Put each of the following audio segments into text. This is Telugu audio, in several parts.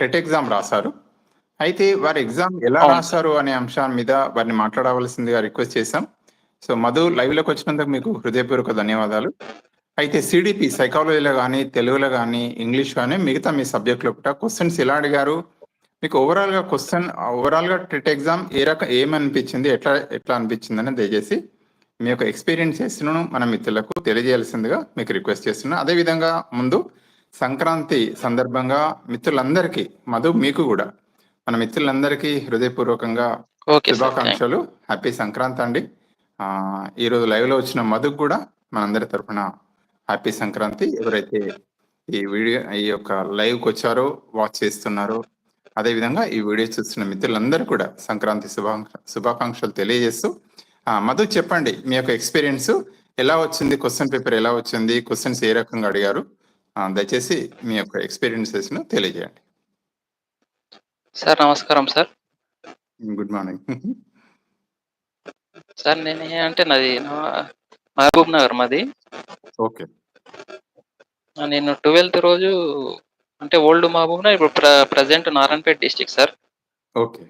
టెట్ ఎగ్జామ్ రాశారు. అయితే వారి ఎగ్జామ్ ఎలా. రాశారు అనే అంశం మీద వారిని మాట్లాడవలసిందిగా రిక్వెస్ట్ చేశాం. సో మధు లైవ్లోకి వచ్చినందుకు మీకు హృదయపూర్వక ధన్యవాదాలు. అయితే సిడిపి సైకాలజీలో కానీ తెలుగులో కానీ ఇంగ్లీష్ కానీ మిగతా మీ సబ్జెక్టులో కూడా క్వశ్చన్స్ ఎలా అడిగారు? మీకు ఓవరాల్గా క్వశ్చన్ ఓవరాల్గా టెట్ ఎగ్జామ్ ఏ రకం ఏమనిపించింది? ఎట్లా ఎట్లా అనిపించింది అని దయచేసి మీ యొక్క ఎక్స్పీరియన్సెస్ను మన మిత్రులకు తెలియజేయాల్సిందిగా మీకు రిక్వెస్ట్ చేస్తున్నా. అదే విధంగా ముందు సంక్రాంతి సందర్భంగా మిత్రులందరికీ మధు మీకు కూడా మన మిత్రులందరికీ హృదయపూర్వకంగా శుభాకాంక్షలు. హ్యాపీ సంక్రాంతి అండి. ఆ, ఈ రోజు లైవ్లో వచ్చిన మధుకు కూడా మనందరి తరపున హ్యాపీ సంక్రాంతి. ఎవరైతే ఈ వీడియో ఈ యొక్క లైవ్కి వచ్చారో వాచ్ చేస్తున్నారో అదే విధంగా ఈ వీడియో చూస్తున్న మిత్రులందరూ కూడా సంక్రాంతి శుభాకాంక్ష శుభాకాంక్షలు తెలియజేస్తూ ఆ, మధు చెప్పండి మీ యొక్క ఎక్స్పీరియన్స్ ఎలా వచ్చింది? క్వశ్చన్ పేపర్ ఎలా వచ్చింది? క్వశ్చన్స్ ఏ రకంగా అడిగారు? దయచేసి మీ యొక్క ఎక్స్పీరియన్సెస్ను తెలియజేయండి. సార్ నమస్కారం సార్. Good morning. సార్ నేను అంటే నాది మహబూబ్ నగర్ మాది. ఓకే. నేను ట్వెల్త్ రోజు అంటే ఓల్డ్ మహబూబ్ నగర్ ఇప్పుడు ప్ర present Narayanpet district sir. Okay.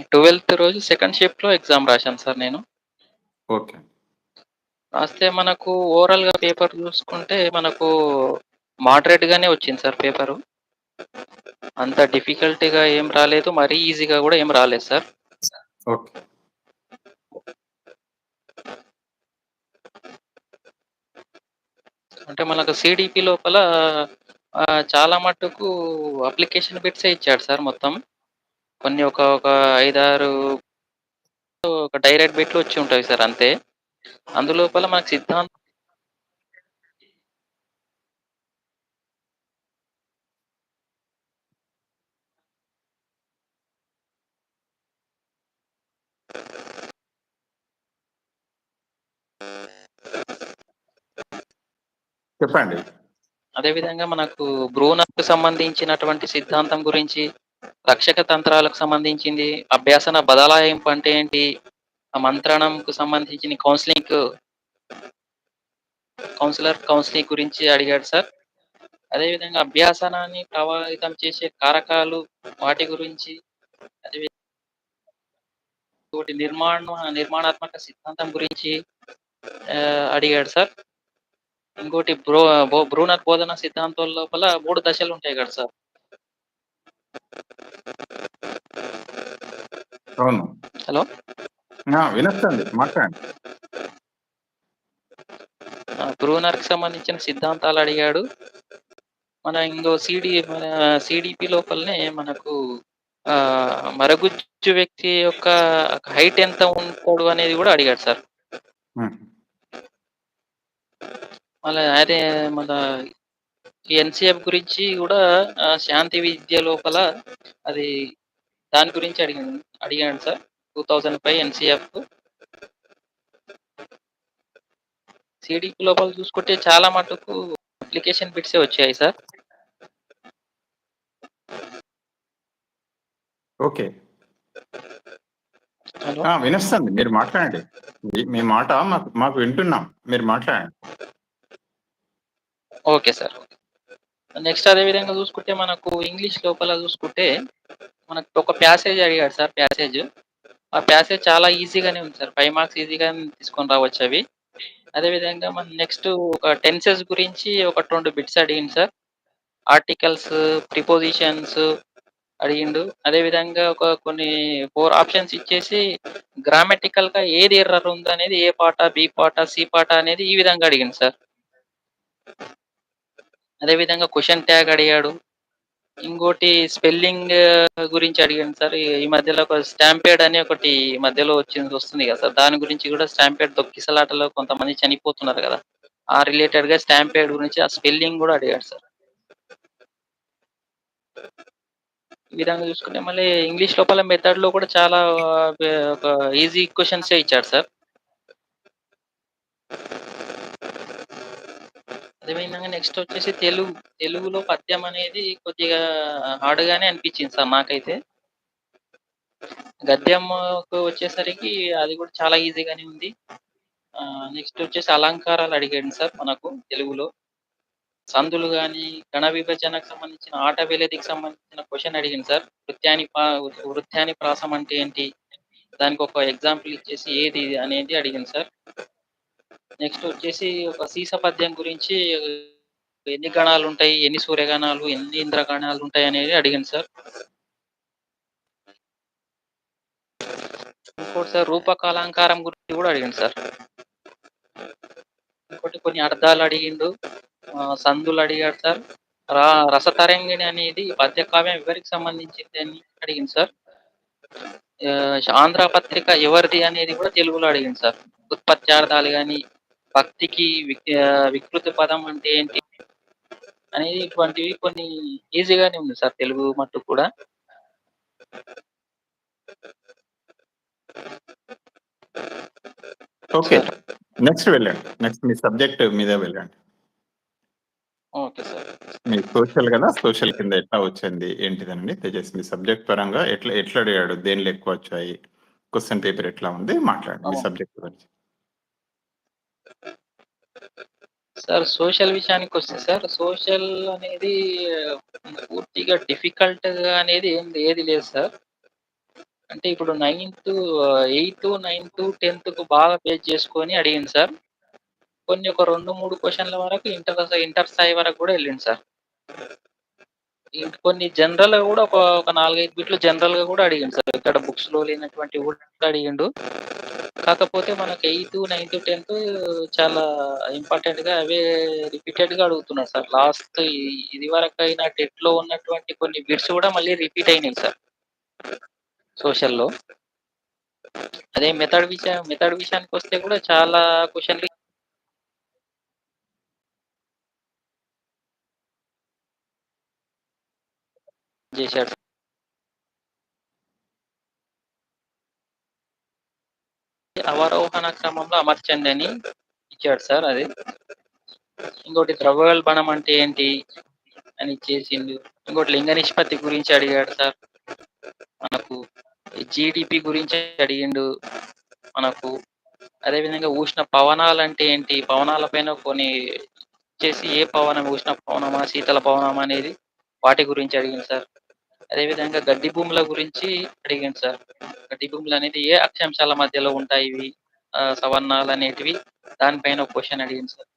Twelfth రోజు సెకండ్ షిఫ్ట్లో ఎగ్జామ్ రాశాను సార్ నేను. ఓకే. రాస్తే మనకు ఓవరాల్గా పేపర్ చూసుకుంటే మనకు మోడరేట్ గానే వచ్చింది సార్ పేపరు అంత డిఫికల్టీగా ఏం రాలేదు మరీ ఈజీగా కూడా ఏం రాలేదు సార్. ఓకే. అంటే మనకు సిడిపి లోపల చాలా మట్టుకు అప్లికేషన్ బిట్సే ఇచ్చాడు సార్ మొత్తం. కొన్ని ఒక ఒక ఐదారు ఒక డైరెక్ట్ బిట్లు వచ్చి ఉంటాయి సార్ అంతే. అందులోపల మనకు సిద్ధాంతం చెప్పండి. అదేవిధంగా మనకు బ్రూనకు సంబంధించినటువంటి సిద్ధాంతం గురించి రక్షక తంత్రాలకు సంబంధించింది అభ్యాసన బదలాయింపు అంటే ఏంటి మంత్రణంకు సంబంధించిన కౌన్సిలింగ్ కౌన్సిలర్ కౌన్సిలింగ్ గురించి అడిగాడు సార్. అదేవిధంగా అభ్యాసనాన్ని ప్రభావితం చేసే కారకాలు వాటి గురించి అదేవిధంగా నిర్మాణ నిర్మాణాత్మక సిద్ధాంతం గురించి ఆ, అడిగాడు సార్. ఇంకోటి బ్రో బ్రూనర్ బోధన సిద్ధాంతం లోపల మూడు దశలు ఉంటాయి కదా సార్. అవును. హలో? ఆ, వినొస్తుంది మాట్లాడండి. బ్రూనర్కి సంబంధించిన సిద్ధాంతాలు అడిగాడు. మన ఇంకో సిడి మన సిడిపి లోపలనే మనకు ఆ మరగుజ్జు వ్యక్తి యొక్క హైట్ ఎంత ఉంటాడు అనేది కూడా అడిగాడు సార్. మళ్ళీ అదే మన ఎన్సిఎఫ్ గురించి కూడా శాంతి విద్య లోపల అది దాని గురించి అడిగాను అడిగాడు sir. Two thousand five NCF CDP లోపల చూసుకుంటే చాలా మటుకు అప్లికేషన్ బిట్సే వచ్చాయి సార్ ఓకే. వినొస్తుంది మీరు మాట్లాడండి. మీ- మీ మాట మాకు మాకు వింటున్నాం. మీరు మాట్లాడండి. ఓకే సార్ నెక్స్ట్ అదే విధంగా చూసుకుంటే మనకు ఇంగ్లీష్ లోపల చూసుకుంటే మనకు ఒక ప్యాసేజ్ అడిగాడు సార్ ప్యాసేజ్ ఆ ప్యాసేజ్ చాలా ఈజీగానే ఉంది సార్. ఫైవ్ మార్క్స్ ఈజీగా తీసుకొని రావచ్చు అవి. అదే విధంగా మన నెక్స్ట్ ఒక టెన్సెస్ గురించి ఒక రెండు బిట్స్ అడిగింది సార్. ఆర్టికల్స్ ప్రిపోజిషన్స్ అడిగిండు. అదే విధంగా ఒక కొన్ని ఫోర్ ఆప్షన్స్ ఇచ్చేసి గ్రామటికల్గా ఏది ఎర్రర్ ఉంది అనేది ఏ పాట బి పాట సి పాట అనేది ఈ విధంగా అడిగింది సార్. అదే విధంగా క్వశ్చన్ ట్యాగ్ అడిగాడు. ఇంకోటి స్పెల్లింగ్ గురించి అడిగాను సార్. ఈ- మధ్యలో ఒక స్టాంపేడ్ అని ఒకటి ఈ మధ్యలో వచ్చింది వస్తుంది కదా సార్. దాని గురించి కూడా స్టాంపేడ్ తొక్కిసలాటలో కొంతమంది చనిపోతున్నారు కదా. ఆ రిలేటెడ్గా స్టాంపేడ్ గురించి ఆ స్పెల్లింగ్ కూడా అడిగాడు సార్. ఈ విధంగా చూసుకుంటే మళ్ళీ ఇంగ్లీష్ లోపల మెథడ్లో కూడా చాలా ఈజీ క్వశ్చన్స్ ఇచ్చాడు సార్. నెక్స్ట్ వచ్చేసి తెలుగు తెలుగులో పద్యం అనేది కొద్దిగా హార్డ్గానే అనిపించింది సార్ నాకైతే గద్యం వచ్చేసరికి అది కూడా చాలా ఈజీగానే ఉంది నెక్స్ట్ వచ్చేసి అలంకారాలు అడిగాడు సార్ మనకు తెలుగులో సందులు కానీ గణ విభజనకు సంబంధించిన ఆట వేలేదికి సంబంధించిన క్వశ్చన్ అడిగింది సార్. వృత్యాని వృత్యాని ప్రాసం అంటే ఏంటి? దానికి ఒక ఎగ్జాంపుల్ ఇచ్చేసి ఏది అనేది అడిగింది సార్. నెక్స్ట్ వచ్చేసి ఒక సీస పద్యం గురించి ఎన్ని గణాలు ఉంటాయి ఎన్ని సూర్యగణాలు, ఎన్ని ఇంద్రగణాలు ఉంటాయి అనేది అడిగింది సార్. ఇంకోటి సార్ రూపకాలంకారం గురించి కూడా అడిగింది సార్. ఇంకోటి కొన్ని అర్థాలు అడిగిండు. సందులు అడిగాడు సార్. రా రసతరంగిణి అనేది పద్య కావ్యం ఎవరికి సంబంధించింది అని అడిగింది సార్. ఆంధ్ర పత్రిక ఎవరిది అనేది కూడా తెలుగులో అడిగింది సార్. ఉత్పత్త్యార్థాలు కానీ భక్తికి వికృతి పదం అంటే ఏంటి? అనేది ఇటువంటివి కొన్ని ఈజీగానే ఉంది సార్ తెలుగు మట్టుకు కూడా. ఓకే. నెక్స్ట్ వెళ్ళండి. నెక్స్ట్ మీ సబ్జెక్ట్ మీద వెళ్ళండి. Okay sir. మీ సోషల్ గదా! సోషల్ కింద ఎట్లా వచ్చింది? ఏంటిదనండి? దయచేసి మీ సబ్జెక్ట్ పరంగా ఎట్లా ఎట్లా అడిగాడు? దేనిలో ఎక్కువొచ్చాయి? క్వెషన్ పేపర్ ఎట్లా ఉంది? మాట్లాడండి మీ. సబ్జెక్ట్ గురించి. సార్ సోషల్ విషయానికి వస్తే సార్, సోషల్ అనేది పూర్తిగా డిఫికల్ట్ అనేది ఏం ఏది లేదు సార్. అంటే ఇప్పుడు నైన్త్, ఎయిత్, నైన్త్, 10థ్‌కు బాగా పేజ్ చేసుకొని అడిగింది సార్. కొన్ని ఒక రెండు మూడు క్వశ్చన్ల వరకు ఇంటర్ ఇంటర్ స్థాయి వరకు కూడా వెళ్ళింది సార్. ఇంక కొన్ని జనరల్‌గా కూడా ఒక ఒక 4, 5 బిట్లు జనరల్‌గా కూడా అడిగిండు సార్. ఇక్కడ బుక్స్‌లో లేనటువంటి కూడా అడిగిండు. కాకపోతే మనకు 8, 9, 10 చాలా ఇంపార్టెంట్‌గా అవే రిపీటెడ్‌గా అడుగుతున్నాడు సార్. లాస్ట్ ఇది వరకు అయిన టెట్లో ఉన్నటువంటి కొన్ని బిట్స్ కూడా మళ్ళీ రిపీట్ అయినాయి సార్. సోషల్‌లో. అదే మెథడ్ విషయం మెథడ్ విషయానికొస్తే కూడా చాలా క్వశ్చన్లు చేశాడు. అవరోహణ క్రమంలో అమర్చండి అని ఇచ్చాడు సార్ అది. ఇంకోటి ద్రవ్యోల్బణం అంటే ఏంటి? అని చేసిండు ఇంకోటి లింగ నిష్పత్తి గురించి అడిగాడు సార్. మనకు జీడిపి గురించి అడిగిండు. మనకు అదే విధంగా ఉష్ణ పవనాలంటే ఏంటి? పవనాల పైన కొన్ని చేసి ఏ పవనం ఉష్ణ పవనమా? శీతల పవనమా? అనేది వాటి గురించి అడిగింది సార్. అదే విధంగా గడ్డి భూముల గురించి అడిగాను సార్. గడ్డి భూములు అనేది ఏ అక్షాంశాల మధ్యలో ఉంటాయి ఇవి? సవర్ణాలు అనేటివి దానిపైన ఒక అడిగింది సార్.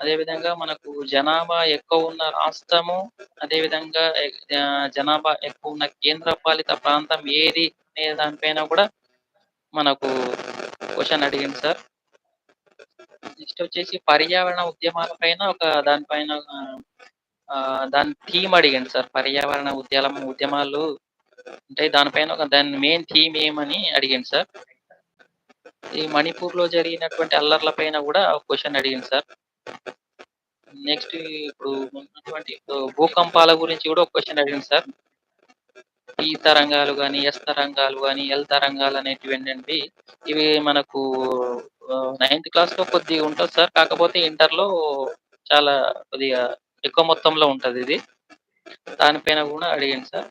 అదే విధంగా మనకు జనాభా ఎక్కువ ఉన్న రాష్ట్రము, అదేవిధంగా జనాభా ఎక్కువ ఉన్న కేంద్ర పాలిత ప్రాంతం ఏది? అనే దానిపైన కూడా మనకు క్వశ్చన్ అడిగింది సార్. నెక్స్ట్ వచ్చేసి పర్యావరణ ఉద్యమాల పైన ఒక దానిపైన దాని థీమ్ అడిగాను సార్. పర్యావరణ ఉద్యలం ఉద్యమాలు ఉంటాయి. దానిపైన ఒక దాని మెయిన్ థీమ్ ఏమని అడిగిండు సార్. ఈ మణిపూర్లో జరిగినటువంటి అల్లర్ల పైన కూడా క్వశ్చన్ అడిగింది సార్. నెక్స్ట్ ఇప్పుడు ఉన్నటువంటి భూకంపాల గురించి కూడా ఒక క్వశ్చన్ అడిగింది సార్. టీ తరంగాలు కానీ ఎస్ తరంగాలు కానీ ఎల్ తరంగాలు అనేటివేంటంటే ఇవి మనకు నైన్త్ క్లాస్లో కొద్దిగా ఉంటుంది సార్. కాకపోతే ఇంటర్‌లో చాలా కొద్దిగా ఎక్కువ మొత్తంలో ఉంటదిది. దానిపైన కూడా అడిగిండు సార్.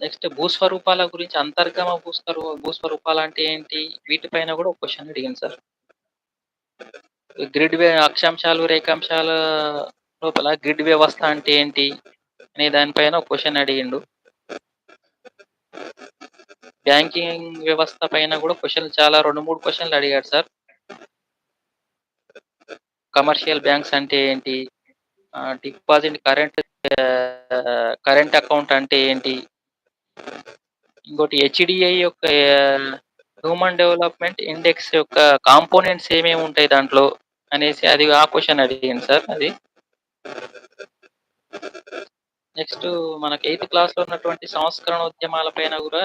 నెక్స్ట్ భూస్వరూపాల గురించి అంతర్గమ భూస్వరూ భూస్వరూపాలు అంటే ఏంటి? వీటిపైన కూడా ఒక క్వశ్చన్ అడిగాను సార్. గ్రిడ్ వే అక్షాంశాలు, రేఖాంశాల లోపల గ్రిడ్ వ్యవస్థ అంటే ఏంటి? అనే దానిపైన ఒక క్వశ్చన్ అడిగిండు. బ్యాంకింగ్ వ్యవస్థ పైన కూడా క్వశ్చన్లు చాలా రెండు మూడు క్వశ్చన్లు అడిగాడు సార్. కమర్షియల్ బ్యాంక్స్ అంటే ఏంటి? డిపాజిట్ కరెంట్ కరెంట్ అకౌంట్ అంటే ఏంటి? ఇంకోటి హెచ్‌డిఐ యొక్క హ్యూమన్ డెవలప్‌మెంట్ ఇండెక్స్ యొక్క కాంపోనెంట్స్ ఏమేమి ఉంటాయి దాంట్లో? అనేసి అది ఆ క్వశ్చన్ అడిగాను సార్ అది. నెక్స్ట్ మనకు ఎయిత్ క్లాస్లో ఉన్నటువంటి సంస్కరణ ఉద్యమాల పైన కూడా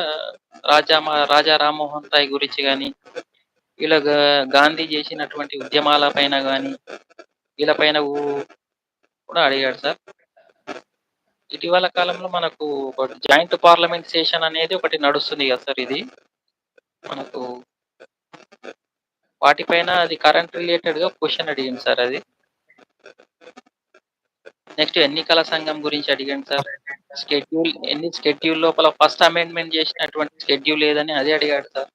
రాజా రాజా రామ్మోహన్ రాయ్ గురించి కానీ ఇలా గాంధీ చేసినటువంటి ఉద్యమాల పైన కానీ వీళ్ళ పైన కూడా అడిగాడు సార్. ఇటీవల కాలంలో మనకు ఒకటి జాయింట్ పార్లమెంట్ సెషన్ అనేది ఒకటి నడుస్తుంది కదా సార్ ఇది. మనకు వాటిపైన అది కరెంట్ రిలేటెడ్‌గా క్వశ్చన్ అడిగింది సార్ అది. నెక్స్ట్ ఎన్నికల సంఘం గురించి అడిగాను సార్. షెడ్యూల్ ఎన్ని షెడ్యూల్ లోపల ఫస్ట్ అమెండ్‌మెంట్ చేసినటువంటి షెడ్యూల్ లేదని అది అడిగాడు సార్.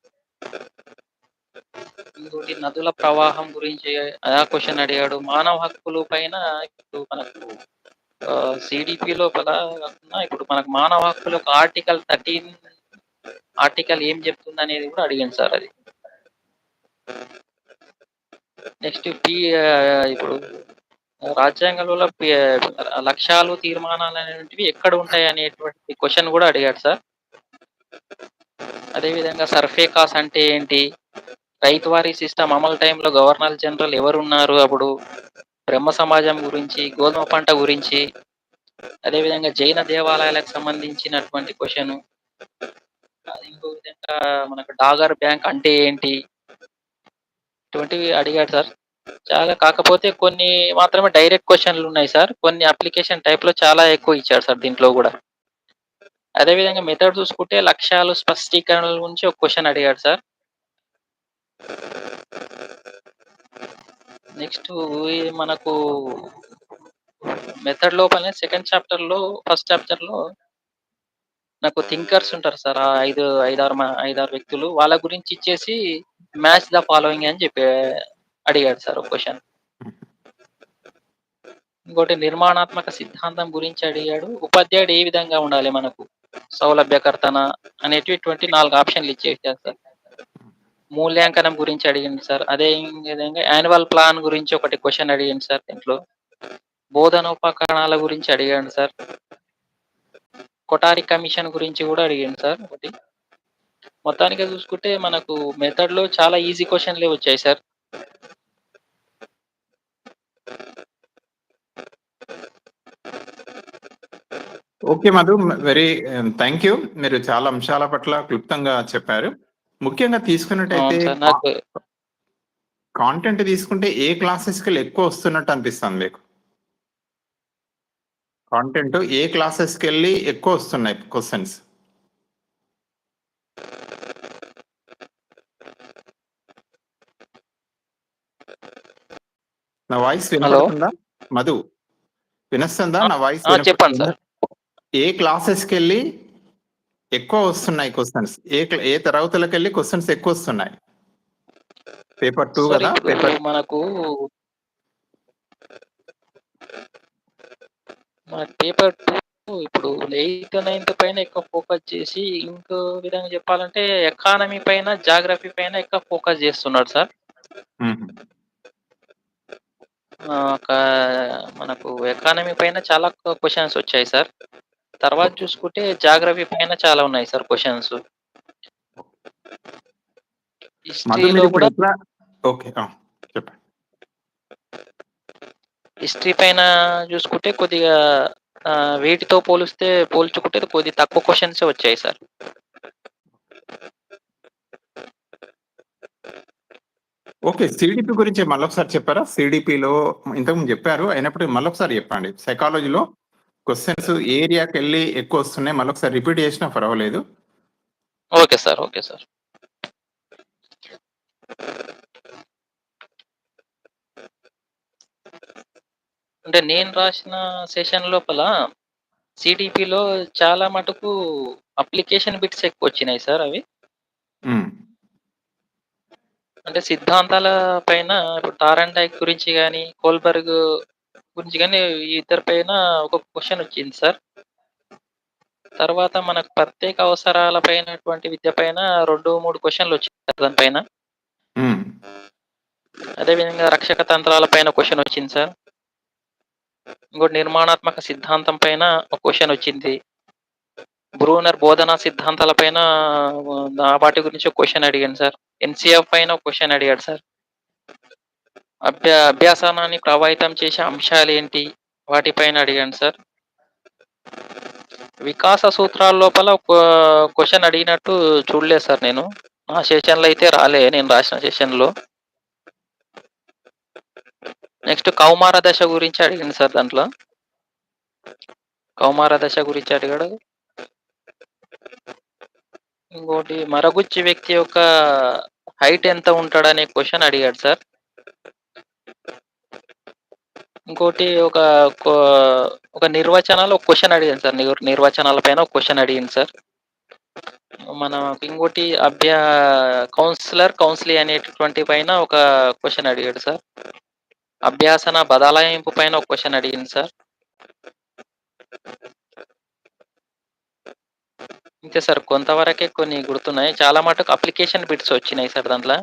ఇంకోటి నదుల ప్రవాహం గురించి ఆ క్వశ్చన్ అడిగాడు. మానవ హక్కులు పైన ఇప్పుడు మనకు సిడిపి లోపల ఇప్పుడు మనకు మానవ హక్కులు ఆర్టికల్ 13 ఆర్టికల్ ఏం చెప్తుందనేది కూడా అడిగాను సార్ అది. నెక్స్ట్ పి ఇప్పుడు రాజ్యాంగంలో లక్ష్యాలు, తీర్మానాలు అనేటివి ఎక్కడ ఉంటాయి అనేటువంటి క్వశ్చన్ కూడా అడిగాడు సార్. అదే విధంగా సర్ఫే కాస్ అంటే ఏంటి? రైతువారీ సిస్టమ్ అమలు టైంలో గవర్నర్ జనరల్ ఎవరున్నారు అప్పుడు? బ్రహ్మ సమాజం గురించి, గోధుమ పంట గురించి, అదే విధంగా జైన దేవాలయాలకు సంబంధించినటువంటి క్వశ్చన్ ఇంకో విధంగా మనకు డాగర్ బ్యాంక్ అంటే ఏంటి? ఇటువంటివి అడిగాడు సార్. చాలా కాకపోతే కొన్ని మాత్రమే డైరెక్ట్ క్వశ్చన్లు ఉన్నాయి సార్. కొన్ని అప్లికేషన్ టైప్‌లో చాలా ఎక్కువ ఇచ్చాడు సార్ దీంట్లో కూడా అదే విధంగా మెథడ్ చూసుకుంటే లక్ష్యాలు, స్పష్టీకరణల గురించి ఒక క్వశ్చన్ అడిగాడు సార్. నెక్స్ట్ ఈ మనకు మెథడ్ లోపలనే సెకండ్ చాప్టర్లో ఫస్ట్ చాప్టర్లో నాకు థింకర్స్ ఉంటారు సార్. ఆ ఐదు ఐదారు ఐదారు వ్యక్తులు. వాళ్ళ గురించి ఇచ్చేసి మ్యాచ్ ద ఫాలోయింగ్ అని చెప్పి అడిగాడు సార్ క్వశ్చన్ ఇంకోటి నిర్మాణాత్మక సిద్ధాంతం గురించి అడిగాడు. ఉపాధ్యాయుడు ఏ విధంగా ఉండాలి మనకు? సౌలభ్యకర్తన అనేటివి ట్వంటీ నాలుగు ఆప్షన్‌లు ఇచ్చేసారు సార్. మూల్యాంకనం గురించి అడిగింది సార్. అదే విధంగా యాన్యువల్ ప్లాన్ గురించి ఒకటి క్వశ్చన్ అడిగింది సార్ దీంట్లో. బోధనోపకరణాల గురించి అడిగాడు సార్. కొటారి కమిషన్ గురించి కూడా అడిగిండు సార్ ఒకటి. మొత్తానికి చూసుకుంటే మనకు మెథడ్‌లో చాలా ఈజీ క్వశ్చన్లే వచ్చాయి sir. Okay Madhu. Very thank you. మీరు చాలా అంశాల పట్ల క్లుప్తంగా చెప్పారు. ముఖ్యంగా తీసుకున్నట్టయితే. కా కాంటెంట్ తీసుకుంటే ఏ క్లాసెస్‌కెళ్ళి ఎక్కువ వస్తున్నట్టు అనిపిస్తుంది మీకు? కాంటెంట్ ఏ క్లాసెస్‌కెళ్ళి ఎక్కువ వస్తున్నాయి క్వెషన్స్? నా వాయిస్! వినపడుతుందా? మధు. వినొస్తుందా? నా వాయిస్! చెప్పండి. ఏ క్లాసెస్‌కెళ్ళి ఎక్కువ వస్తున్నాయి క్వెషన్స్? ఏ ఏ తరగతులకెళ్ళి క్వెషన్స్ ఎక్కువ వస్తున్నాయి? పేపర్ 2 సార్ గదా! ఇప్పుడు పేపర్ మనకు మన పేపర్ 2 ఇప్పుడు 8, 9 పైన ఎక్కువ ఫోకస్ చేసి, ఇంకో విధంగా చెప్పాలంటే ఎకానమీ పైన, జాగ్రఫీ పైన ఎక్కువ ఫోకస్ చేస్తున్నాడు సార్. ఒక మనకు ఎకానమీ పైన చాలా క క్వెషన్స్ వచ్చాయి సార్. తర్వాత. చూసుకుంటే జాగ్రఫీ పైన చాలా ఉన్నాయి సార్ హిస్టరీలో కూడా ఓకే. చెప్పండి. హిస్టరీ పైన చూసుకుంటే కొద్దిగా వీటితో పోలిస్తే పోల్చుకుంటే కొద్దిగా తక్కువ క్వెషన్సే వచ్చాయి సార్. ఓకే. సీడీపీ గురించి మళ్ళొకసారి చెప్పారా? సీడీపీలో ఇంతకుముందు చెప్పారు. అయినప్పటికీ మళ్ళొకసారి చెప్పండి. సైకాలజీలో క్వెషన్స్ ఏ ఏరియాకెళ్ళి ఎక్కువ వస్తున్నాయి మళ్ళొకసారి రిపీట్ చేసినా పర్వాలేదు. Okay sir. Okay sir. అంటే నేను రాసిన సెషన్ లోపల సీడీపీలో చాలా మటుకు అప్లికేషన్ బిట్స్ ఎక్కువొచ్చినాయి సార్ అవి. హ్మ్. అంటే సిద్ధాంతాల పైన ఇప్పుడు టారెంటైక్ గురించి గాని, కోల్బర్గ్ గురించి ఈ ఇద్దరి పైన ఒక క్వెషన్ వచ్చింది సార్. తర్వాత మనకు ప్రత్యేక అవసరాల పైనటువంటి విద్య పైన 2, 3 క్వెషన్‌లు వచ్చాయి దాని పైన. హ్మ్. అదే విధంగా రక్షక తంత్రాల పైన క్వెషన్ వచ్చింది సార్. ఇంకోటి నిర్మాణాత్మక సిద్ధాంతం పైన ఒక క్వెషన్ వచ్చింది. బ్రూనర్ బోధనా సిద్ధాంతాల పైన వాటి గురించి ఒక క్వెషన్ అడిగాను సార్. ఎన్‌సీఎఫ్ పైన ఒక క్వెషన్ అడిగాడు సార్. అభ్యా అభ్యాసనాన్ని ప్రభావితం చేసే అంశాలు ఏంటి వాటిపైన అడిగాను సార్. వికాస సూత్రాల లోపల ఒక అడిగినట్టు చూడలేదు సార్ నేను. ఆ సెషన్‌లో అయితే రాలే నేను రాసిన సెషన్‌లో. నెక్స్ట్ కౌమార దశ గురించి అడిగింది సార్ దాంట్లో. కౌమార దశ గురించి అడిగాడు. ఇంకోటి మరగుచ్చి వ్యక్తి యొక్క హైట్ ఎంత ఉంటాడనే క్వశ్చన్ అడిగాడు సార్. ఇంకోటి ఒక ఒక నిర్వచనాలు ఒక క్వశ్చన్ అడిగాను సార్. నిర్వచనాల పైన ఒక క్వశ్చన్ అడిగింది సార్. మన ఇంకోటి అభ్యా కౌన్సిలర్, కౌన్సిలీ అనేటటువంటి పైన ఒక క్వశ్చన్ అడిగాడు సార్. అభ్యాసన బదలాయింపు పైన ఒక క్వశ్చన్ అడిగింది సార్. అంతే సార్. కొంతవరకే కొన్ని గుర్తున్నాయి. చాలా మటుకు అప్లికేషన్ బిట్స్ వచ్చినాయి సార్ దాంట్లో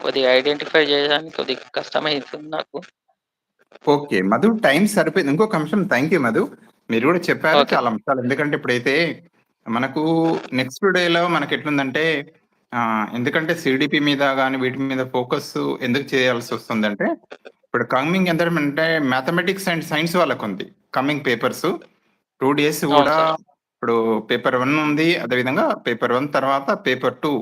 కొద్దిగా ఐడెంటిఫై చేయడానికి కొద్దిగా కష్టమైతుంది నాకు. ఓకే. మధు టైం సరిపోయింది. ఇంకొక అంశం థాంక్ యూ మధు. మీరు కూడా చెప్పారు. చాలా అంశాలు. ఎందుకంటే ఇప్పుడైతే మనకు నెక్స్ట్ డేలో మనకెట్లుందంటే ఆహ్, ఎందుకంటే సీడీపీ మీద గాని వీటి మీద ఫోకస్ ఎందుకు చేయాల్సొస్తుందంటే ఇప్పుడు కమింగ్ ఎంతమంటే మ్యాథమెటిక్స్ అండ్ సైన్స్ వాళ్ళకుంది. కమింగ్ పేపర్స్ 2 డేస్ కూడా. ఇప్పుడు పేపర్ 1 ఉంది. అదేవిధంగా పేపర్ 1 తర్వాత పేపర్ 2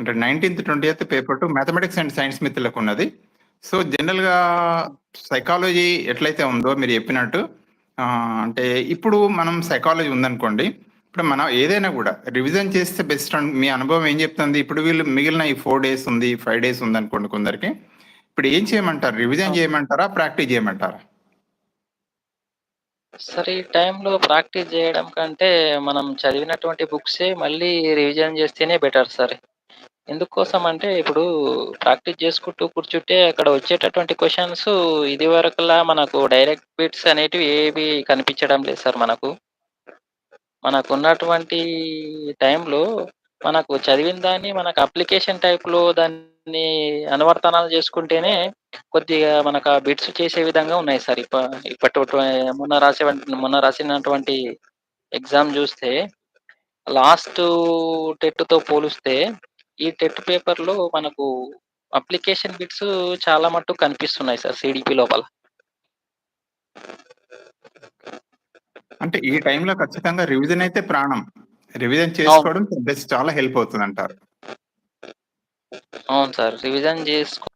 అంటే 19థ్, 20థ్ పేపర్ 2 మ్యాథమెటిక్స్ అండ్ సైన్స్ మిత్రులకున్నది. సో జనరల్‌గా సైకాలజీ ఎట్లయితే ఉందో మీరు చెప్పినట్టు అంటే ఇప్పుడు మనం సైకాలజీ ఉందనుకోండి. ఇప్పుడు మనం ఏదైనా కూడా రివిజన్ చేస్తే బెస్ట్ మీ అనుభవం ఏం చెప్తుంది? ఇప్పుడు వీళ్ళు మిగిలిన ఈ 4 డేస్ ఉంది, 5 డేస్ ఉందనుకోండి కొందరికి. ఇప్పుడు ఏం చేయమంటారు? రివిజన్. చేయమంటారా? ప్రాక్టీస్ చేయమంటారా? సార్ ఈ టైంలో ప్రాక్టీస్ చేయడం కంటే మనం చదివినటువంటి బుక్సే మళ్ళీ రివిజన్ చేస్తేనే బెటర్ సార్. ఎందుకోసం అంటే ఇప్పుడు ప్రాక్టీస్ చేసుకుంటూ కూర్చుంటే అక్కడ వచ్చేటటువంటి క్వెషన్స్ ఇదివరకులా మనకు డైరెక్ట్ బిట్స్ అనేటివి ఏవి కనిపించడం లేదు సార్ మనకు. మనకున్నటువంటి టైంలో మనకు చదివిన దాన్ని మనకు అప్లికేషన్ టైప్‌లో దాన్ని అనువర్తనాలు చేసుకుంటేనే కొద్దిగా మనకు ఆ బిట్స్ చేసే విధంగా ఉన్నాయి సార్. ఇప్ప ఇప్పటి మొన్న రాసే మొన్న రాసినటువంటి ఎగ్జామ్ చూస్తే లాస్ట్ టెట్‌తో పోలిస్తే ఈ టెట్ పేపర్‌లో మనకు అప్లికేషన్ బిట్స్ చాలా మట్టుకు కనిపిస్తున్నాయి సార్ సీడీపీ లోపల. అంటే ఈ టైంలో ఖచ్చితంగా రివిజన్ అయితే ప్రాణం. రివిజన్. చేసుకోవడం బెస్ట్ చాలా హెల్ప్ అవుతుందంటారు. అవును సార్. రివిజన్ చేసుకో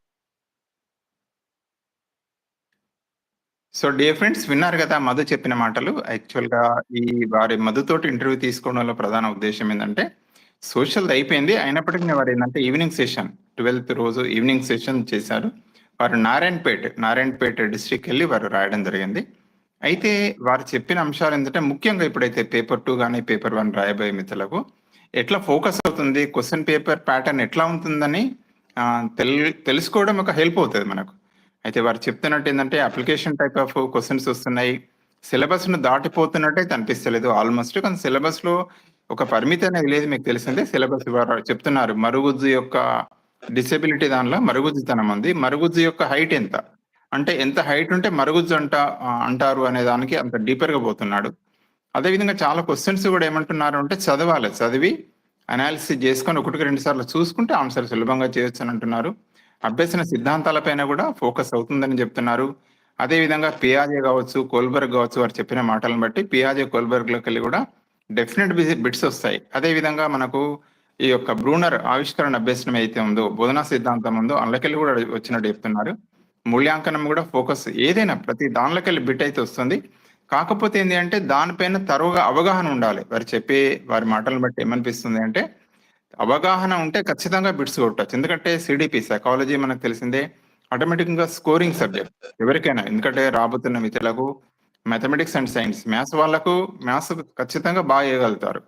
సో డియర్ ఫ్రెండ్స్ విన్నారు కదా మధు చెప్పిన మాటలు. యాక్చువల్‌గా ఈ వారి మధుతోటి ఇంటర్వ్యూ తీసుకోవడంలో ప్రధాన ఉద్దేశ్యం ఏందంటే సోషల్ అయిపోయింది. అయినప్పటికీ వారు ఏంటంటే ఈవినింగ్ సెషన్ 12థ్ రోజు ఈవినింగ్ సెషన్ చేశారు. వారు నారాయణపేట్, డిస్టిక్ వెళ్ళి వారు రాయడం జరిగింది. అయితే వారు చెప్పిన అంశాలు ఏంటంటే ముఖ్యంగా ఇప్పుడైతే పేపర్ టూ కానీ పేపర్ వన్ రాయబోయే మిత్రులకు ఎట్లా ఫోకస్ అవుతుంది, క్వశ్చన్ పేపర్ ప్యాటర్న్ ఎట్లా ఉంటుందని తెల్ తెలుసుకోవడం ఒక హెల్ప్ అవుతుంది మనకు. అయితే వారు చెప్తున్నట్టు ఏంటంటే అప్లికేషన్ టైప్ ఆఫ్ క్వశ్చన్స్ వస్తున్నాయి. సిలబస్‌ను దాటిపోతున్నట్టే కనిపిస్తలేదు ఆల్‌మోస్ట్. కానీ సిలబస్‌లో ఒక పరిమితి అనేది లేదు మీకు తెలిసిందే. సిలబస్ చెప్తున్నారు. మరుగుజ్జు యొక్క డిసెబిలిటీ దానిలో మరుగుజ్జుతనం ఉంది. మరుగుజ్జు యొక్క హైట్ ఎంత? అంటే ఎంత హైట్ ఉంటే మరుగుజ్జు అంట అంటారు అనే దానికి అంత డీపర్‌గా పోతున్నాడు. అదేవిధంగా చాలా క్వశ్చన్స్ కూడా ఏమంటున్నారు అంటే చదవాలి. చదివి అనాలిసిస్ చేసుకొని ఒకటికి రెండు సార్లు చూసుకుంటే ఆన్సర్ సులభంగా చేయొచ్చు అని అంటున్నారు. అభ్యసన సిద్ధాంతాలపైన కూడా ఫోకస్ అవుతుందని చెప్తున్నారు. అదేవిధంగా పియాజే కావచ్చు, కోల్బర్గ్ కావచ్చు వారు చెప్పిన మాటలను బట్టి పియాజే, కోల్బర్గ్‌లోకెళ్ళి కూడా డెఫినెట్ బిజి బిట్స్ వస్తాయి. అదేవిధంగా మనకు ఈ యొక్క బ్రూనర్ ఆవిష్కరణ అభ్యసనం అయితే ఉందో, బోధనా సిద్ధాంతం ఉందో అందులోకెళ్ళి కూడా వచ్చినట్టు చెప్తున్నారు. మూల్యాంకనం కూడా ఫోకస్ ఏదైనా ప్రతి దానిలోకెళ్ళి బిట్ అయితే వస్తుంది. కాకపోతే ఏంటి అంటే దానిపైన తరువుగా అవగాహన ఉండాలి. వారు చెప్పే వారి మాటలను బట్టి ఏమనిపిస్తుంది అంటే అవగాహన ఉంటే ఖచ్చితంగా బిట్స్ కొట్టచ్చు ఎందుకంటే సిడిపి సైకాలజీ మనకు తెలిసిందే. ఆటోమేటిక్‌గా స్కోరింగ్ సబ్జెక్ట్ ఎవరికైనా. ఎందుకంటే రాబోతున్న మిత్రులకు మ్యాథమెటిక్స్ అండ్ సైన్స్ మ్యాథ్స్ వాళ్ళకు మ్యాథ్స్ ఖచ్చితంగా బాగా చేయగలుగుతారు.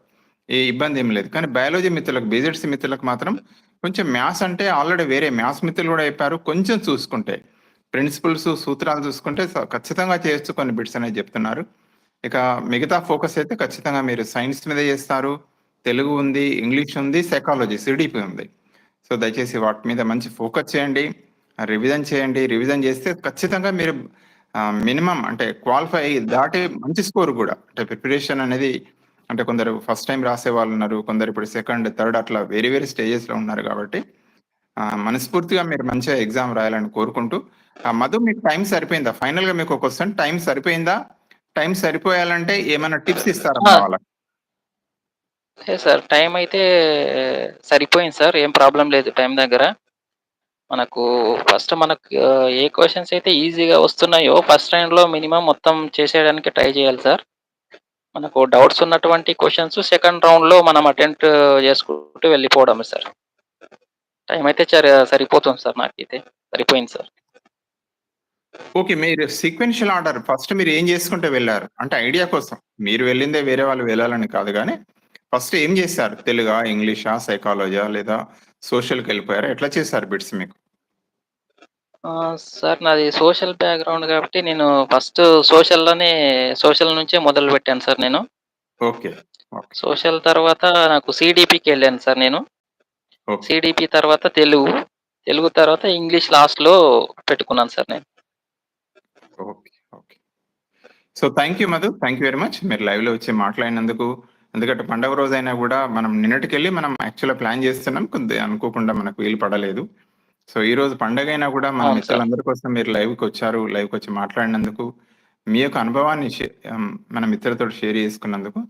ఏ ఇబ్బంది ఏం లేదు. కానీ బయాలజీ మిత్రులకు, బేసిక్స్ మిత్రులకు మాత్రం కొంచెం మ్యాథ్స్ అంటే ఆల్రెడీ వేరే మ్యాథ్స్ మిత్రులు కూడా చెప్పారు. కొంచెం చూసుకుంటే ప్రిన్సిపల్స్, సూత్రాలు చూసుకుంటే ఖచ్చితంగా చేయొచ్చు కొన్ని బిట్స్ అనేది చెప్తున్నారు. ఇక మిగతా ఫోకస్ అయితే ఖచ్చితంగా మీరు సైన్స్ మీద చేస్తారు. తెలుగు ఉంది, ఇంగ్లీష్ ఉంది, సైకాలజీ సీడీపీ ఉంది. సో దయచేసి వాటి మీద మంచి ఫోకస్ చేయండి. రివిజన్ చేయండి. రివిజన్ చేస్తే ఖచ్చితంగా మీరు ఆహ్, మినిమమ్ అంటే క్వాలిఫై దాటి మంచి స్కోర్ కూడా. అంటే ప్రిపరేషన్ అనేది అంటే కొందరు ఫస్ట్ టైమ్ రాసేవాళ్ళు ఉన్నారు. కొందరు ఇప్పుడు సెకండ్, థర్డ్ అట్లా వేరే వేరే స్టేజెస్‌లో ఉన్నారు కాబట్టి మనస్ఫూర్తిగా మీరు మంచిగా ఎగ్జామ్ రాయాలని కోరుకుంటూ మధు మీకు టైం సరిపోయిందా? ఫైనల్‌గా మీకు ఒక క్వెషన్ టైం సరిపోయిందా? టైం సరిపోయాలంటే ఏమైనా టిప్స్ ఇస్తారా సార్. టైం అయితే సరిపోయింది సార్. ఏం ప్రాబ్లమ్ లేదు టైం దగ్గర. మనకు ఫస్ట్ మనకు ఏ క్వశ్చన్స్ అయితే ఈజీగా వస్తున్నాయో ఫస్ట్ రౌండ్‌లో మినిమమ్ మొత్తం చేసేయడానికి ట్రై చేయాలి సార్. మనకు డౌట్స్ ఉన్నటువంటి క్వశ్చన్స్ సెకండ్ రౌండ్‌లో మనం అటెంప్ట్ చేసుకుంటూ వెళ్ళిపోవడమే సార్. టైం అయితే చర సరిపోతుంది సార్ నాకైతే. సరిపోయింది సార్. ఓకే. మీరు సీక్వెన్షియల్ ఆర్డర్ ఫస్ట్ మీరు ఏం చేసుకుంటే వెళ్ళారు అంటే ఐడియా కోసం. మీరు వెళ్ళిందే వేరే వాళ్ళు వెళ్ళాలని కాదు కానీ ఫస్ట్ ఏం చేశారు తెలుగా ఇంగ్లీషా సైకాలజీ లేదా సోషల్కి వెళ్ళిపోయారా ఎట్లా చేశారు బిట్స్ మీకు సార్ నాది సోషల్ బ్యాక్గ్రౌండ్ కాబట్టి నేను ఫస్ట్ సోషల్లోనే సోషల్ నుంచే మొదలు పెట్టాను సార్ నేను. ఓకే. సోషల్ తర్వాత నాకు సిడిపికి వెళ్ళాను సార్ నేను. ఓకే. సిడిపి తర్వాత తెలుగు. తెలుగు తర్వాత ఇంగ్లీష్ లాస్ట్లో పెట్టుకున్నాను సార్ నేను. Okay okay. So thank you Madhu. Thank you very much. మీరు లైవ్లో వచ్చి మాట్లాడినందుకు. ఎందుకంటే పండగ రోజు అయినా కూడా మనం నిన్నటికెళ్ళి మనం యాక్చువల్గా ప్లాన్ చేస్తున్నాం. కొద్ది అనుకోకుండా మనకు వీలు పడలేదు. సో ఈ రోజు పండగ అయినా కూడా మన అవును సార్. మిత్రులందరి కోసం మీరు లైవ్కి వచ్చారు లైవ్కి వచ్చి మాట్లాడినందుకు మీ యొక్క అనుభవాన్ని షే- ఆమ్, మన మిత్రులతో షేర్ చేసుకున్నందుకు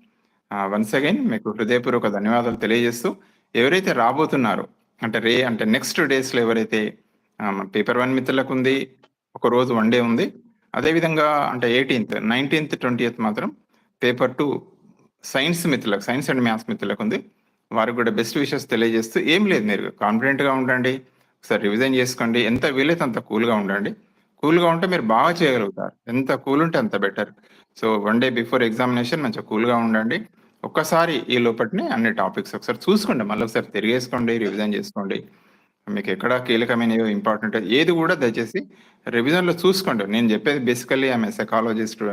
వన్స్ అగైన్ మీకు హృదయపూర్వక ధన్యవాదాలు తెలియజేస్తూ ఎవరైతే రాబోతున్నారో అంటే రే అంటే నెక్స్ట్ డేస్లో ఎవరైతే పేపర్ వన్ మిత్రులకు ఉంది ఒక రోజు వన్ డే ఉంది అదేవిధంగా అంటే ఎయిటీన్త్ నైన్టీన్త్ ట్వంటీయత్ మాత్రం పేపర్ టూ సైన్స్ మిత్రులకు సైన్స్ అండ్ మ్యాథ్స్ మిత్రులకు ఉంది వారికి కూడా బెస్ట్ విషెస్ తెలియజేస్తూ ఏం లేదు మీరు కాన్ఫిడెంట్గా ఉండండి ఒకసారి రివిజన్ చేసుకోండి. ఎంత వీలైతే అంత కూల్గా ఉండండి. కూల్గా ఉంటే మీరు బాగా చేయగలుగుతారు. ఎంత కూల్ ఉంటే అంత better. So one day before examination మంచిగా కూల్గా ఉండండి. ఒక్కసారి ఈ లోపటిని అన్ని టాపిక్స్ ఒకసారి చూసుకోండి. మళ్ళీ ఒకసారి తిరిగేసుకోండి రివిజన్ చేసుకోండి. మీకు ఎక్కడ కీలకమైనవి ఇంపార్టెంట్ ఏది కూడా దయచేసి రివిజన్లో చూసుకోండి. నేను చెప్పేది బేసికల్లీ ఆమె సైకాలజిస్ట్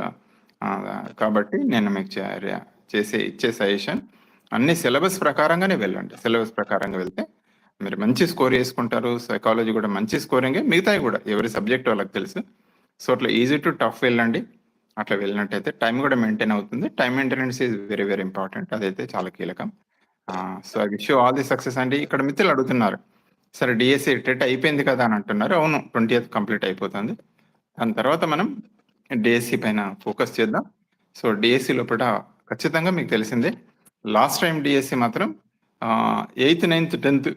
కాబట్టి నేను మీకు చే- చేసే ఇచ్చే సజెషన్. అన్ని సిలబస్ ప్రకారంగానే వెళ్ళండి. సిలబస్ ప్రకారంగా వెళ్తే మీరు మంచి స్కోర్ చేసుకుంటారు సైకాలజీ కూడా మంచి స్కోరింగే మిగతాయి కూడా. ఎవరి సబ్జెక్ట్ వాళ్ళకి తెలుసు. సో అట్లా ఈజీ టు టఫ్ వెళ్ళండి. అట్లా వెళ్ళినట్టయితే టైం కూడా మెయింటైన్ అవుతుంది. Time maintenance is very very important అదైతే చాలా కీలకం. So I wish all the success అండి ఇక్కడ మిత్రులు అడుగుతున్నారు సరే డిఎస్సి టెట్ అయిపోయింది కదా అని అంటున్నారు. అవును ట్వంటీ కంప్లీట్ అయిపోతుంది. దాని తర్వాత మనం డిఎస్సి పైన ఫోకస్ చేద్దాం. సో డిఎస్సి లోపల ఖచ్చితంగా మీకు తెలిసిందే లాస్ట్ టైం డిఎస్సి మాత్రం ఎయిత్ నైన్త్ టెన్త్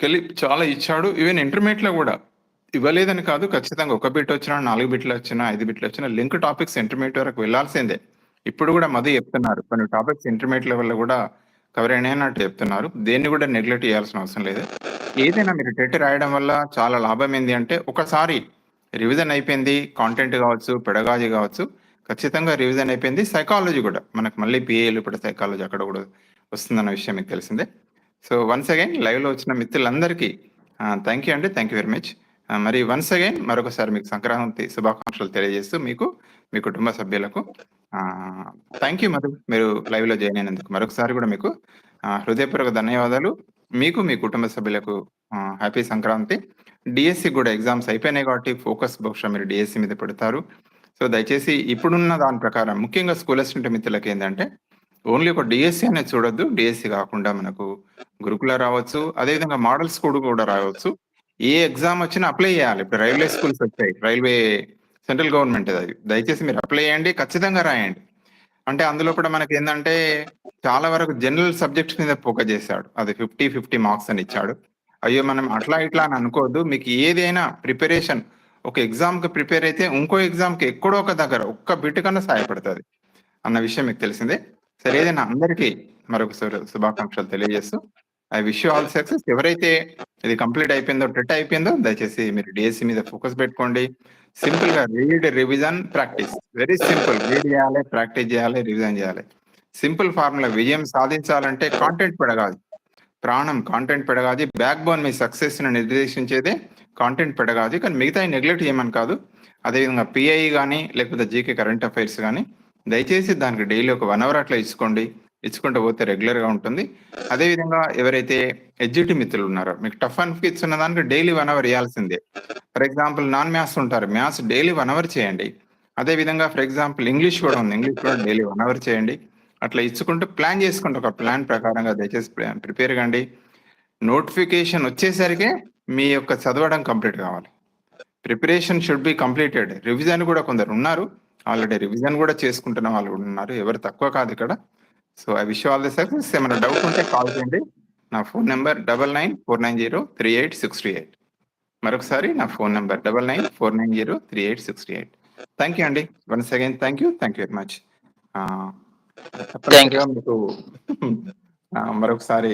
కెళ్ళి చాలా ఇచ్చాడు. ఈవెన్ ఇంటర్మీడియట్లో కూడా ఇవ్వలేదని కాదు ఖచ్చితంగా ఒక బిట్ వచ్చినా నాలుగు బిట్లు వచ్చినా ఐదు బిట్లు వచ్చినా లింక్ టాపిక్స్ ఇంటర్మీడియట్ వరకు వెళ్ళాల్సిందే. ఇప్పుడు కూడా మది చెప్తున్నారు. కొన్ని టాపిక్స్ ఇంటర్మీడియట్ లెవెల్లో కూడా కవర్ అయినట్టు చెప్తున్నారు. దేన్ని కూడా నెగ్లెక్ట్ చేయాల్సిన అవసరం లేదు. ఏదైనా మీరు టెట్ రాయడం వల్ల చాలా లాభం ఏంది అంటే ఒకసారి రివిజన్ అయిపోయింది కాంటెంట్ కావచ్చు పెడగాజీ కావచ్చు ఖచ్చితంగా రివిజన్ అయిపోయింది సైకాలజీ కూడా. మనకు మళ్ళీ పిఏలు ఇప్పుడు సైకాలజీ అక్కడ కూడా వస్తుందన్న విషయం మీకు తెలిసిందే. సో వన్స్ అగైన్ లైవ్లో వచ్చిన మిత్రులందరికీ థ్యాంక్ యూ అండి. థ్యాంక్ యూ వెరీ మచ్ మరి వన్స్ అగైన్ మరొకసారి మీకు సంక్రాంతి శుభాకాంక్షలు తెలియజేస్తూ మీకు మీ కుటుంబ సభ్యులకు థ్యాంక్ యూ మధు మీరు లైవ్లో జాయిన్ అయినందుకు మరొకసారి కూడా మీకు హృదయపూర్వక ధన్యవాదాలు. మీకు మీ కుటుంబ సభ్యులకు హ్యాపీ సంక్రాంతి. డిఎస్సి కూడా ఎగ్జామ్స్ అయిపోయినాయి కాబట్టి ఫోకస్ బహుశా మీరు డిఎస్సి మీద పెడతారు. సో దయచేసి ఇప్పుడున్న దాని ప్రకారం ముఖ్యంగా స్కూల్ అసిస్టెంట్ మిత్రులకు ఏంటంటే ఓన్లీ ఒక డిఎస్సి అనేది చూడొద్దు. డిఎస్సి కాకుండా మనకు గురుకుల రావచ్చు. అదేవిధంగా మోడల్స్ కూడా కూడా రావచ్చు ఏ ఎగ్జామ్ వచ్చినా అప్లై చేయాలి. ఇప్పుడు రైల్వే స్కూల్స్ వచ్చాయి రైల్వే సెంట్రల్ గవర్నమెంట్ అది. దయచేసి మీరు అప్లై చేయండి. ఖచ్చితంగా రాయండి. అంటే అందులో కూడా మనకి ఏంటంటే చాలా వరకు జనరల్ సబ్జెక్ట్స్ మీద ఫోకస్ చేశాడు. అది ఫిఫ్టీ ఫిఫ్టీ మార్క్స్ అని ఇచ్చాడు. అయ్యో మనం అట్లా ఇట్లా అని అనుకోవద్దు. మీకు ఏదైనా ప్రిపరేషన్ ఒక ఎగ్జామ్కి ప్రిపేర్ అయితే ఇంకో ఎగ్జామ్కి ఎక్కడో ఒక దగ్గర ఒక్క బిట్ కన్నా సహాయపడుతుంది అన్న విషయం మీకు తెలిసిందే. సరే ఏదైనా అందరికీ మరొకసారి శుభాకాంక్షలు తెలియజేస్తూ. I wish all success. ఎవరైతే ఇది కంప్లీట్ అయిపోయిందో టెట్ అయిపోయిందో దయచేసి మీరు డిఎస్సి మీద ఫోకస్ పెట్టుకోండి. సింపుల్గా read revision practice. Very simple. Read చేయాలి ప్రాక్టీస్ చేయాలి రివిజన్ చేయాలి. సింపుల్ ఫార్ములా విజయం సాధించాలంటే కాంటెంట్ పెడగాలి. ప్రాణం కాంటెంట్ పెడగాది బ్యాక్ బోన్ మీ సక్సెస్ని నిర్దేశించేదే కాంటెంట్ పెడగాది కానీ మిగతా నెగ్లెక్ట్ చేయమని కాదు. అదేవిధంగా పిఐ కానీ లేకపోతే జీకే కరెంట్ అఫైర్స్ కానీ దయచేసి దానికి డైలీ ఒక వన్ అవర్ అట్లా ఇచ్చుకోండి. ఇచ్చుకుంటూ పోతే రెగ్యులర్గా ఉంటుంది. అదేవిధంగా ఎవరైతే ఎడ్జిటి మిత్రులు ఉన్నారో మీకు టఫ్ అండ్ ఫిక్స్ ఉన్న దానికి డైలీ వన్ అవర్ ఇవ్వాల్సిందే ఫర్ ఎగ్జాంపుల్ నాన్ మ్యాథ్స్ ఉంటారు. మ్యాథ్స్ డైలీ వన్ అవర్ చేయండి. అదే విధంగా ఫర్ ఎగ్జాంపుల్ ఇంగ్లీష్ కూడా ఉంది. ఇంగ్లీష్ కూడా డైలీ వన్ అవర్ చేయండి. అట్లా ఇచ్చుకుంటూ ప్లాన్ చేసుకుంటూ ఒక ప్లాన్ ప్రకారంగా దయచేసి ప్రిపేర్ కండి. నోటిఫికేషన్ వచ్చేసరికి మీ యొక్క చదవడం కంప్లీట్ కావాలి. Preparation should be completed. Revision కూడా కొందరు ఉన్నారు. ఆల్రెడీ రివిజన్ కూడా చేసుకుంటున్న వాళ్ళు కూడా ఉన్నారు. ఎవరు తక్కువ కాదు ఇక్కడ. So I wish all the success ఏమైనా డౌట్ ఉంటే కాల్ చేయండి. నా phone number double nine four nine zero three eight six eight మరొకసారి నా phone number double nine four nine zero three eight six eight thank you అండి once again thank you thank you very much. మీకు మరొకసారి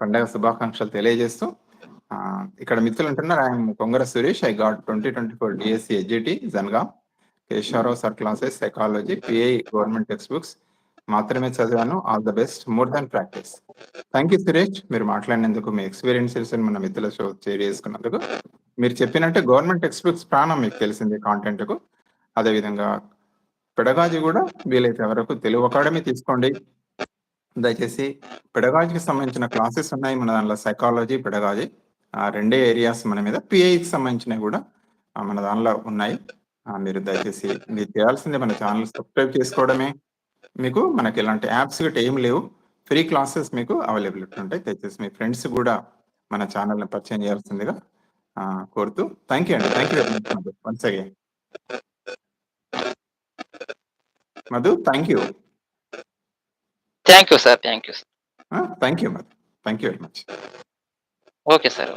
పండగ శుభాకాంక్షలు తెలియజేస్తూ ఇక్కడ మిత్రులు అంటున్నారు I'm Kongara Suresh I got twenty twenty four DSC ఎడ్జిటి జన్గా Keshava Rao sir classes psychology PI government text books మాత్రమే చదివాను. All the best more than practice thank you Suresh మీరు మాట్లాడినందుకు మీ ఎక్స్పీరియన్సెస్ మన మిత్రుల షో షేర్ చేసుకున్నందుకు. మీరు చెప్పినట్టే గవర్నమెంట్ టెక్స్ట్ బుక్స్ ప్రాణం మీకు తెలిసింది కాంటెంట్కు. అదేవిధంగా పెడగాజీ కూడా వీలైతే వరకు తెలుగు అకాడమీ తీసుకోండి. దయచేసి పెడగాజీకి సంబంధించిన క్లాసెస్ ఉన్నాయి. మన దాంట్లో సైకాలజీ పెడగాజీ. ఆ రెండే ఏరియాస్ మన మీద పిఐకి సంబంధించినవి కూడా మన దానిలో ఉన్నాయి. మీరు దయచేసి మీరు చేయాల్సిందే మన ఛానల్ సబ్స్క్రైబ్ చేసుకోవడమే. మీకు మనకి ఎలాంటి యాప్స్ గట్రా ఏం లేవు. ఫ్రీ క్లాసెస్ మీకు అవైలబిలిటీ ఉంటాయి. దయచేసి మీ ఫ్రెండ్స్ కూడా మన ఛానల్ని పరిచయం చేయాల్సిందిగా కోరుతూ థ్యాంక్ యూ అండి. Thank you very much Madhu. Once again Madhu thank you. Thank you sir thank you thank you Madhu. Thank you very much. Okay sir.